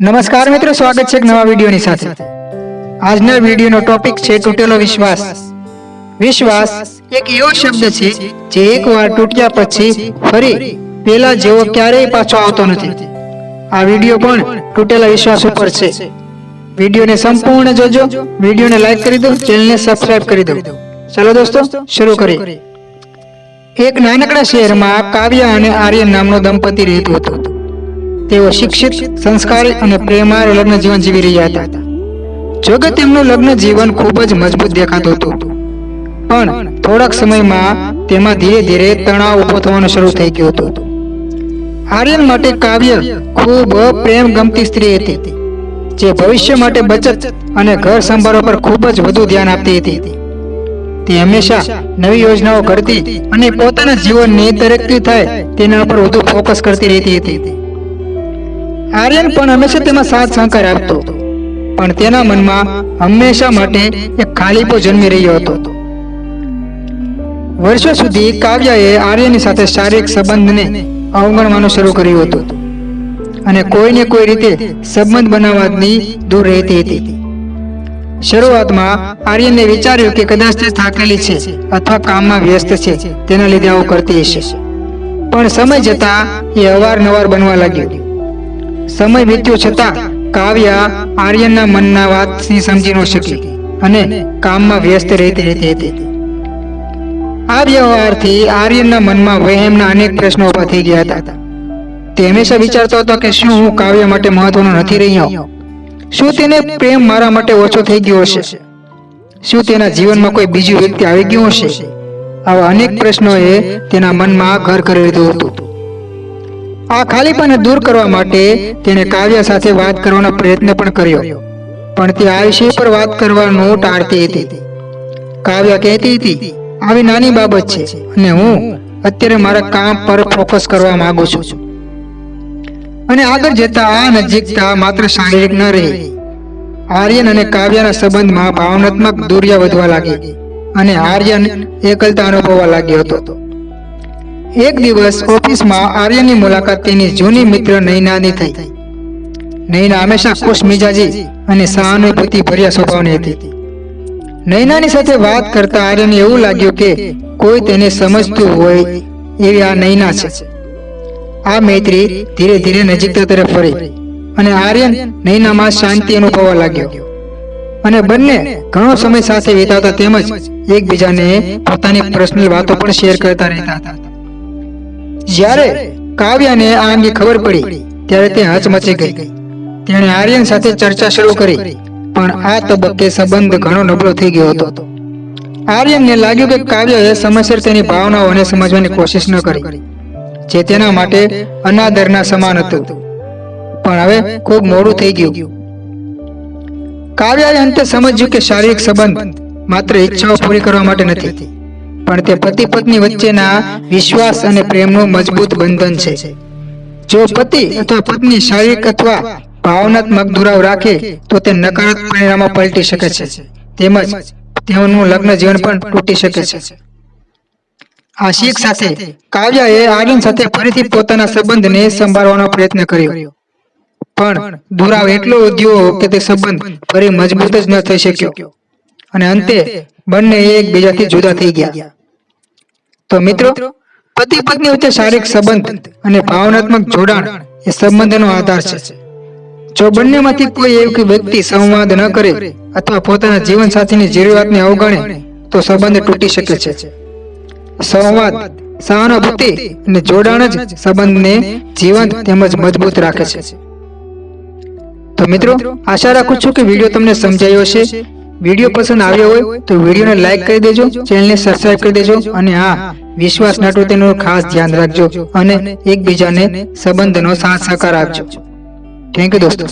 નમસ્કાર મિત્રો, સ્વાગત છે એક નવા વિડીયોની સાથે. આજના વિડીયોનો ટોપિક છે તૂટેલો વિશ્વાસ. વિશ્વાસ એક એવો શબ્દ છે જે એકવાર તૂટ્યા પછી ફરી પેલા જેવો ક્યારેય પાછો આવતો નથી. આ વીડિયો પણ તૂટેલા વિશ્વાસ ઉપર છે. વિડીયોને સંપૂર્ણ જોજો. વિડીયોને લાઈક કરી દો, ચેનલને સબસ્ક્રાઇબ કરી દો. ચાલો દોસ્તો, શરૂ કરીએ. એક નાનકડા શહેરમાં કાવ્ય અને આર્યન નામનો દંપતી રહેતું હતું. તેઓ શિક્ષિત, સંસ્કારી અને પ્રેમાળ લગ્ન જીવન જીવી રહ્યા હતા. જોકે તેમનું લગ્ન જીવન ખૂબ જ મજબૂત દેખાતું હતું. પણ થોડાક સમયમાં તેમાં ધીરે ધીરે તણાવ ઊભો થવાનું શરૂ થઈ ગયું હતું. આર્યન માટે કાવ્ય ખૂબ પ્રેમ ગમતી સ્ત્રી હતી, જે ભવિષ્ય માટે બચત અને ઘર સંભાળવા પર ખૂબ જ વધુ ધ્યાન આપતી હતી. તે હંમેશા નવી યોજનાઓ ઘડતી અને પોતાના જીવનની તરક્કી થાય તેના પર વધુ ફોકસ કરતી રહેતી હતી. આર્યન પણ હંમેશા તેમાં સાથ સહકાર આપતો. પણ તેના મનમાં હંમેશા માટે એક ખાલીપો જન્મી રહ્યો હતો. વર્ષો સુધી કાવ્યાએ આર્યની સાથે શારીરિક સંબંધને અવગણવાનું શરૂ કર્યું હતું. અને કોઈને કોઈ રીતે સંબંધ બનાવવાની દૂર રહેતી હતી. શરૂઆતમાં આર્યને વિચાર્યું કે કદાચ તે થાકેલી છે અથવા કામમાં વ્યસ્ત છે, તેના લીધે આવું કરતી હશે. પણ સમય જતા એ અવારનવાર બનવા લાગ્યું. સમય વીત્યો છતાં કાવ્યા આર્યનના મનના વાતથી સમજી ન શકી અને કામમાં વ્યસ્ત રહેતી રહેતી હતી. આ વ્યવહારથી આર્યનના મનમાં વહેમના અનેક પ્રશ્નો ઊભા થઈ ગયા હતા. તે હંમેશા વિચારતો હતો કે શું હું કાવ્ય માટે મહત્વનો નથી રહ્યો? શું તેને પ્રેમ મારા માટે ઓછો થઈ ગયો હશે? શું તેના જીવનમાં કોઈ બીજું વ્યક્તિ આવી ગયું હશે? આવા અનેક પ્રશ્નોએ તેના મનમાં ઘર કરી લીધું હતું. આ ખાલીપાને દૂર કરવા માટે તેણે કાવ્ય સાથે વાત કરવાનો પ્રયત્ન પણ કર્યો. પણ તે આ વિષય પર વાત કરવાનું ટાળતી હતી. કાવ્ય કહેતી હતી, આવી નાની બાબત છે અને હું અત્યારે મારા કામ પર ફોકસ કરવા માંગુ છું. અને આગળ જતા આ નજીકતા માત્ર શારીરિક ન રહી. આર્યન અને કાવ્યના સંબંધમાં ભાવનાત્મક દુર્યા વધવા લાગી અને આર્યન એકલતા અનુભવવા લાગ્યો હતો. એક દિવસ ઓફિસમાં આર્યની મુલાકાત તેની જૂની મિત્ર નૈનાની થઈ. નૈના હંમેશા ખુશ મિજાજી અને સહાનુભૂતિ ભર્યા સ્વભાવની હતી. નૈનાની સાથે વાત કરતા આર્યને એવું લાગ્યું કે કોઈ તેને સમજતું હોય એવી આ નૈના છે. આ મૈત્રી ધીરે ધીરે નજીકતા તરફ ફરી અને આર્યન નૈનામાં શાંતિ અનુભવવા લાગ્યો. અને બંને ઘણો સમય સાથે વિતાવતા તેમજ એકબીજાને પોતાની પર્સનલ વાતો પણ શેર કરતા રહેતા હતા. જ્યારે કાવ્યાને આ અંગે ખબર પડી, ત્યારે તે હચમચી ગઈ. તેણે આર્યન સાથે ચર્ચા શરૂ કરી, પણ આ તબક્કે સંબંધ ઘણો નબળો થઈ ગયો હતો. આર્યનને લાગ્યું કે કાવ્યએ સમયસર તેની ભાવનાઓને સમજવાની કોશિશ ન કરી, જે તેના માટે અનાદરના સમાન હતું. પણ હવે ખૂબ મોડું થઈ ગયું. કાવ્યાએ અંતે સમજ્યું કે શારીરિક સંબંધ માત્ર ઈચ્છાઓ પૂરી કરવા માટે નથી. પણ તે પતિ પત્ની વચ્ચેના વિશ્વાસ અને પ્રેમનું મજબૂત બંધન છે. જો પતિ અથવા પત્ની શારીરિક અથવા ભાવનાત્મક દુરાવ રાખે, તો તે નકારાત્મક પરિણામો પલટી શકે છે. તેમજ તેઓનું લગ્ન જીવન પણ તૂટી શકે છે. આ શીખ સાથે કાવ્યાએ આર્યન સાથે ફરીથી પોતાના સંબંધને સંભાળવાનો પ્રયત્ન કર્યો. પણ દુરાવ એટલો ઉદ્યો કે તે સંબંધ ફરી મજબૂત જ ન થઈ શક્યો. અને અંતે બંને એકબીજાથી જુદા થઈ ગયા. તો મિત્રો પતિ પત્ની વચ્ચે શારીરિક સંબંધ અને ભાવનાત્મક જોડાણ એ સંબંધનો આધાર છે. જો બંનેમાંથી કોઈ એવી વ્યક્તિ સંવાદ ન કરે અથવા પોતાના જીવન સાથીની જરૂરિયાતને અવગણે તો સંબંધ તૂટી શકે છે. સંવાદ સહાનુભૂતિ અને જોડાણ જ સંબંધને જીવંત તેમજ મજબૂત રાખે છે. તો મિત્રો આશા રાખું છું કે વીડિયો તમને સમજાયો હશે. વીડિયો પસંદ આવ્યો હોય તો વિડીયોને લાઈક કરી દેજો ચેનલને સબસ્ક્રાઇબ કરી દેજો અને હા વિશ્વાસ ના તેનું ખાસ ધ્યાન રાખજો અને એકબીજાને સંબંધનો સાથ સહકાર આપજો. થેન્ક યુ દોસ્તો.